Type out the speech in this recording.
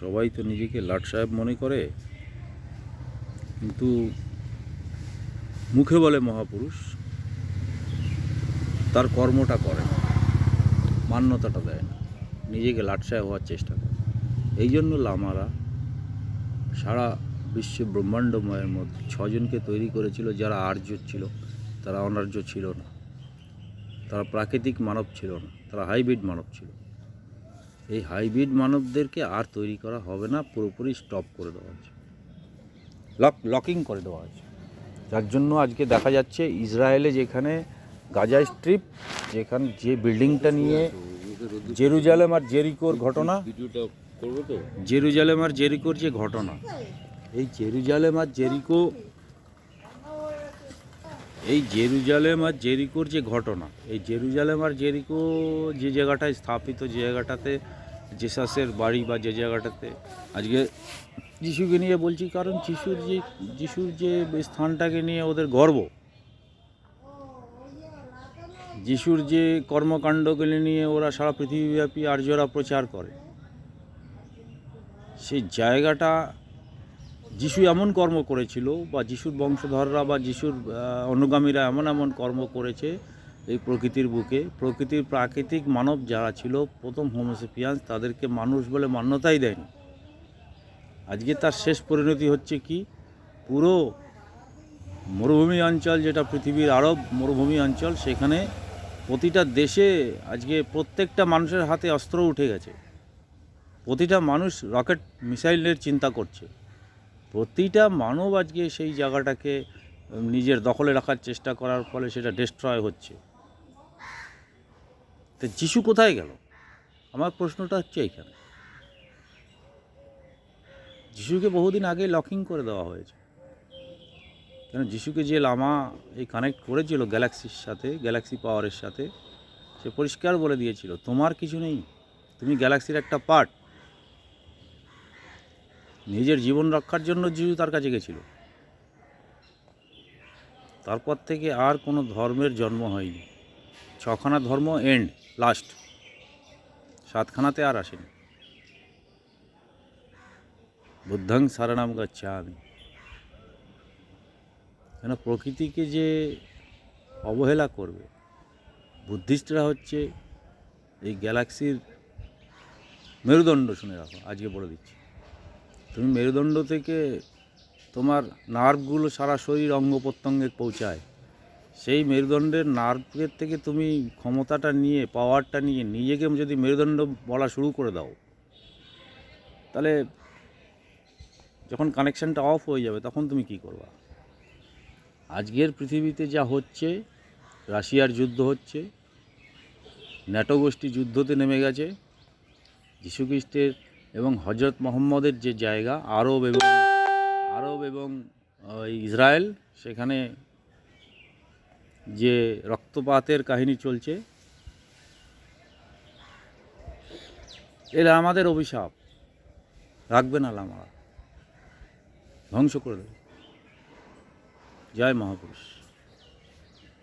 সবাই তো নিজেকে লাট সাহেব মনে করে, কিন্তু মুখে বলে মহাপুরুষ, তার কর্মটা করে মান্যতাটা দেয় না, নিজেকে লাট সাহেব হওয়ার চেষ্টা করে। এই জন্য লামারা সারা বিশ্ব ব্রহ্মাণ্ডময়ের মধ্যে ছজনকে তৈরি করেছিল যারা আর্য ছিল, তারা অনার্য ছিল না, তারা প্রাকৃতিক মানব ছিল না, তারা হাইব্রিড মানব ছিল। এই হাইব্রিড মানবদেরকে আর তৈরি করা হবে না, পুরোপুরি স্টপ করে দেওয়া হচ্ছে। লক লকিং করে দেওয়া হচ্ছে। যার জন্য আজকে দেখা যাচ্ছে ইসরায়েলে যেখানে গাজা স্ট্রিপ, যেখানে, যে বিল্ডিংটা নিয়ে জেরুজালেম আর জেরিকোর ঘটনা, জেরুজালেম আর জেরিকোর যে ঘটনা, এই জেরুজালেম আর জেরিকো এই জেরুজালেম আর জেরিকোর যে ঘটনা, এই জেরুজালেম আর জেরিকো যে জায়গাটায় স্থাপিত, যে জায়গাটাতে জেসাসের বাড়ি বা যে জায়গাটাতে, আজকে যিশুকে নিয়ে বলছি, কারণ যিশুর যে যিশুর যে স্থানটাকে নিয়ে ওদের গর্ব। যিশুর যে কর্মকাণ্ডগুলি নিয়ে ওরা সারা পৃথিবীব্যাপী আর্যরা প্রচার করে, সেই জায়গাটা যিশু এমন কর্ম করেছিল বা যিশুর বংশধররা বা যিশুর অনুগামীরা এমন এমন কর্ম করেছে এই প্রকৃতির বুকে। প্রকৃতির প্রাকৃতিক মানব যারা ছিল, প্রথম হোমোসেপিয়ান্স, তাদেরকে মানুষ বলে মান্যতাই দেয়নি। আজকে তার শেষ পরিণতি হচ্ছে কি? পুরো মরুভূমি অঞ্চল যেটা পৃথিবীর আরব মরুভূমি অঞ্চল, সেখানে প্রতিটা দেশে আজকে প্রত্যেকটা মানুষের হাতে অস্ত্র উঠে গেছে। প্রতিটা মানুষ রকেট, মিসাইলের চিন্তা করছে। প্রতিটা মানব আজকে সেই জায়গাটাকে নিজের দখলে রাখার চেষ্টা করার ফলে সেটা ডিস্ট্রয় হচ্ছে। তো যিশু কোথায় গেল? আমার প্রশ্নটা হচ্ছে এইখানে যিশুকে বহুদিন আগে লকিং করে দেওয়া হয়েছে। কেন? যিশুকে যে লামা এই কানেক্ট করেছিল গ্যালাক্সির সাথে গ্যালাক্সি পাওয়ারের সাথে, সে পরিষ্কার বলে দিয়েছিল, তোমার কিছু নেই। তুমি গ্যালাক্সির একটা পার্ট নিজের জীবন রক্ষার জন্য যিশু তার কাছে গেছিল। তারপর থেকে আর কোনো ধর্মের জন্ম হয়নি। ছখানা ধর্ম এন্ড লাস্ট সাতখানাতে আর আসেনি। বুদ্ধং সারনাম গাচ্ছা আমি কেন প্রকৃতিকে যে অবহেলা করবে, বুদ্ধিস্টরা হচ্ছে এই গ্যালাক্সির মেরুদণ্ড শুনে রাখো, আজকে বলে দিচ্ছি। তুমি মেরুদণ্ড থেকে তোমার নার্ভগুলো সারা শরীর অঙ্গ প্রত্যঙ্গে পৌঁছায়। সেই মেরুদণ্ডের নার্ভের থেকে তুমি ক্ষমতাটা নিয়ে পাওয়ারটা নিয়ে নিজেকে যদি মেরুদণ্ড বলা শুরু করে দাও, তাহলে যখন কানেকশানটা অফ হয়ে যাবে, তখন তুমি কি করবা? আজকের পৃথিবীতে যা হচ্ছে, রাশিয়ার যুদ্ধ হচ্ছে ন্যাটো গোষ্ঠী যুদ্ধতে নেমে গেছে, যীশুখ্রিস্টের এবং হজরত মোহাম্মদের যে জায়গা, আরব এবং আরব এবং ইসরায়েল, সেখানে যে রক্তপাতের কাহিনী চলছে, এরা আমাদের অভিশাপ। রাখবে না লামারা ধ্বংস করে দেবে। জয় মহাপুরুষ।